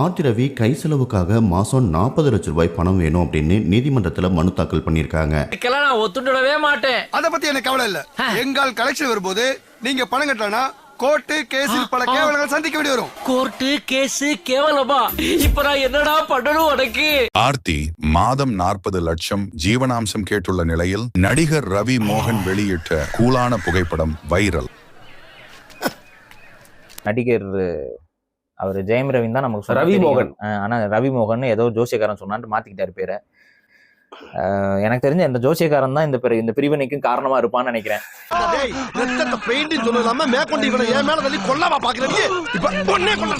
ஆர்த்தி ரவி கை செலவுக்காக மாசம் நாற்பது லட்சம் ரூபாய் பணம் வேணும் அப்படின்னு நீதிமன்றத்துல மனு தாக்கல் பண்ணியிருக்காங்க. இதுக்கெல்லாம் நான் ஒத்துடவே மாட்டேன். அத பத்தி எனக்கு கவலை இல்ல. எங்கால் கலெக்ஷன் வரும்போது நீங்க பணம் கட்டலனா கோர்ட்டு கேஸில் பல கேவலங்கள் சந்திக்க வேண்டி வரும். கோர்ட்டு கேஸ் கேவலமா? இப்ப நான் என்னடா பண்ணணும் உனக்கு? ஆர்த்தி மாதம் நாற்பது லட்சம் ஜீவனாம்சம் கேட்டுள்ள நிலையில் நடிகர் ரவி மோகன் வெளியிட்ட கூலான புகைப்படம் வைரல். நடிகர் அவர் ஜெயம் ரவின்னு தான் நமக்கு ரவி. மோகன். ஆனா ரவி மோகன் ஏதோ ஜோசியக்காரன் சொன்னான்ட்டு மாத்திக்கிட்டாரு பேரை. எனக்கு தெரிஞ்ச இந்த ஜோசியக்காரன் தான் இந்த பிரி- இந்த பிரிவினைக்கும் காரணமா இருப்பான்னு நினைக்கிறேன்.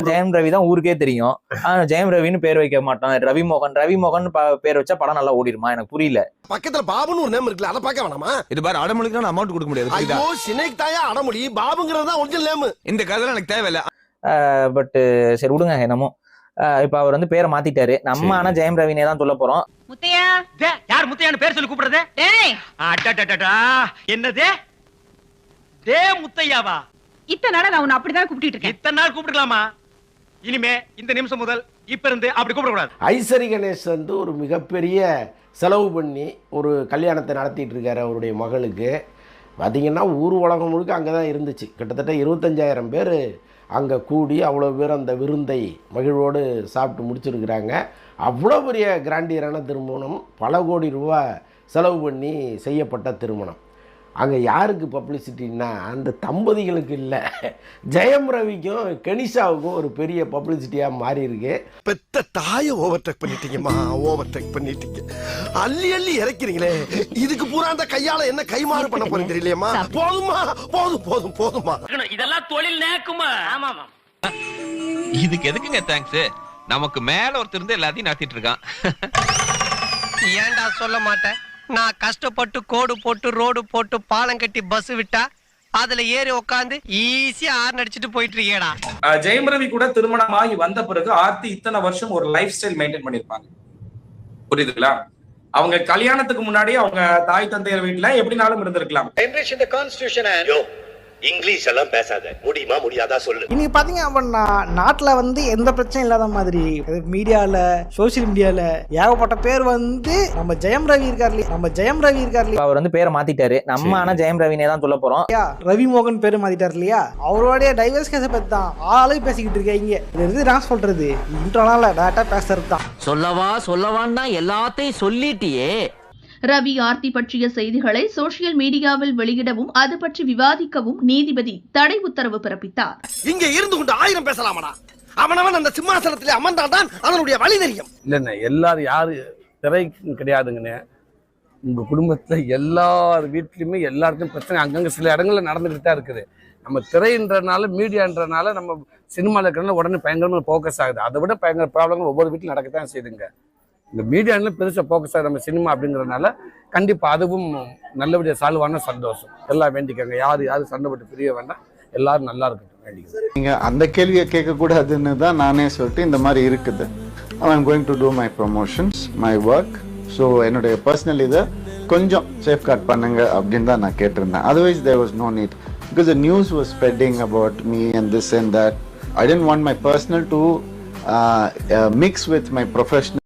ஜெயம் ரவி தான் ஊருக்கே தெரியும். ஆனா ஜெயம் ரவின்னு பேர் வைக்க மாட்டான். ரவி மோகன் ரவி மோகன் பேர் வச்சா படம் நல்லா ஓடிடுமா எனக்கு புரியல. பக்கத்துல பாபுன்னு ஒரு நேம் இருக்குல்ல அதை பார்க்க வேணாமா? இது பாரு அடமொழிக்கு நான் அமௌண்ட் கொடுக்க முடியாது? ஐயோ சினைக்கு தாயா அடமுடி. பாபுங்கிறது தான் ஒரிஜினல் நேம் இந்த கதைலாம் எனக்கு தேவையில்ல. பட் சரி விடுங்க என்னமோ. இப்ப அவர் வந்து பேரை மாத்திட்டாரு. நம்ம ஆனா ஜெயம் ரவினே தான் சொல்ல போறோம். முத்தையா? யார் முத்தையான்னு பேர் சொல்லி கூப்பிடுறது? டேய். அடடடடா. என்னது? டே முத்தையாவா? இத்தனை நாளா நான் உன்னை அப்படிதான் கூப்பிட்டு இருக்கேன். இத்தனை நாள் கூப்பிட்டுக்கலாமா? இனிமே இந்த நிமிஷம் முதல் இப்ப இருந்து அப்படி கூப்பிடக்கூடாது. ஐசரி கணேஷ் வந்து ஒரு மிகப்பெரிய செலவு பண்ணி ஒரு கல்யாணத்தை நடத்திட்டு இருக்காரு அவருடைய மகளுக்கு. பார்த்தீங்கன்னா ஊர் உலகம் முழுக்க அங்கே தான் இருந்துச்சு. கிட்டத்தட்ட இருபத்தஞ்சாயிரம் பேர் அங்கே கூடி அவ்வளோ பேர் அந்த விருந்தை மகிழ்வோடு சாப்பிட்டு முடிச்சிருக்கிறாங்க. அவ்வளோ பெரிய கிராண்டியரான திருமணம் பல கோடி ரூபா செலவு பண்ணி செய்யப்பட்ட திருமணம். அங்கே யாருக்கு பப்ளிசிட்டின்னா அந்த தம்பதிகளுக்கு இல்லை. ஜெயம் ரவிக்கும் கெனிஷாவுக்கும் ஒரு பெரிய பப்ளிசிட்டியாக மாறி இருக்கு பெத்த தாய ஓவர்டேக் பண்ணிட்டீங்கம்மா ஓவர்டேக் பண்ணிட்டீங்க. அள்ளி அள்ளி இறக்கிறீங்களே. இதுக்கு பூரா அந்த கையால என்ன கைமாறு பண்ண போறேன் தெரியலையம்மா? போதுமா போதும் போதும் போதுமா இதெல்லாம் தொழில் நேக்குமா? ஆமாமா இதுக்கு எதுக்குங்க தேங்க்ஸ் நமக்கு மேல ஒருத்தர் இருந்து எல்லாத்தையும் நடத்திட்டு இருக்கான். ஏன்டா சொல்ல மாட்டேன்? நான் கஷ்டப்பட்டு கோடு போட்டு ரோடு போட்டு பாலம் கட்டி பஸ் விட்டா அதுல ஏறி உக்காந்து ஈஸியா ஆறு நடிச்சிட்டு போயிட்டு இருக்கேடா. ஜெயம் ரவி கூட திருமணமாகி வந்த பிறகு ஆர்த்தி இத்தனை வருஷம் ஒரு லைஃப் ஸ்டைல் மெயின்டைன் பண்ணிருப்பாங்க புரியுதுங்களா? அவங்க கல்யாணத்துக்கு முன்னாடி அவங்க தாய் தந்தையர் வீட்டுல எப்படினாலும் இருந்திருக்கலாம். இங்கிலீஷ் எல்லாம் பேசாத. முடியுமா முடியாதா சொல்லு. இன்னைக்கு பாத்தீங்க அப்படின்னா நாட்டுல வந்து எந்த பிரச்சனையும் இல்லாத மாதிரி மீடியால சோசியல் மீடியால ஏகப்பட்ட பேர் வந்து நம்ம ஜெயம் ரவி இருக்காரு நம்ம ஜெயம் ரவி இருக்காரு இப்ப அவர் வந்து பேரை மாத்திட்டாரு. நம்ம ஆனா ஜெயம் ரவினே தான் சொல்ல போறோம். இல்லையா? ரவி மோகன் பேரு மாத்திட்டாரு இல்லையா? அவருடைய டைவர்ஸ் கேஸை பத்தி தான் ஆளு பேசிக்கிட்டு இருக்கீங்க. இது எது நான் சொல்றது இன்ட்ரோனால டேட்டா பேசுறது தான். சொல்லவா சொல்லவான்னு தான் எல்லாத்தையும் சொல்லிட்டியே. ரவி ஆர்த்தி பற்றிய செய்திகளை சோசியல் மீடியாவில் வெளியிடவும் அது பற்றி விவாதிக்கவும் நீதிபதி தடை உத்தரவு பிறப்பித்தார். இங்க இருந்து கொண்டு ஆயிரம் பேசலாமடா? அவனவன் அந்த சிம்மாசனத்திலே அமர்ந்தால்தான் அதனுடைய வழி தெரியும். இல்லைண்ணே எல்லாரும் யாரு திரைக்கும் கிடையாதுங்கண்ணே. உங்கள் குடும்பத்தில் எல்லார் வீட்லேயுமே எல்லாருக்கும் பிரச்சனை அங்கங்கே சில இடங்கள்ல நடந்துக்கிட்டு தான் இருக்குது. நம்ம திரைன்றனால மீடியான்றனால நம்ம சினிமாவில் இருக்கிறனால உடனே பயங்கரமாக ஃபோக்கஸ் ஆகுது. அதை விட பயங்கர ப்ராப்ளங்கள் ஒவ்வொரு வீட்டிலும் நடக்கத்தான் செய்யுதுங்க. இந்த மீடியால பெருசாக ஃபோக்கஸ் ஆகுது நம்ம சினிமா அப்படிங்கிறனால கண்டிப்பாக அதுவும் நல்லபடியாக சால்வான சந்தோஷம். எல்லாம் வேண்டிக்கோங்க. யார் யாரும் சண்டைப்பட்டு பிரிய வேண்டாம். எல்லாரும் நல்லா இருக்கட்டும். வேண்டிக்கிறேன் நீங்கள் அந்த கேள்வியை கேட்கக்கூடாதுன்னு தான் நானே சொல்லிட்டு இந்த மாதிரி இருக்குது. I'm going to do my promotions my work so என்னுடைய பர்சனல் இதை கொஞ்சம் சேஃப்கார்ட் பண்ணுங்க அப்படின்னு தான் நான் கேட்டிருந்தேன். Otherwise there was no need because the news was spreading about me and this and that I didn't want my personal to mix with my professional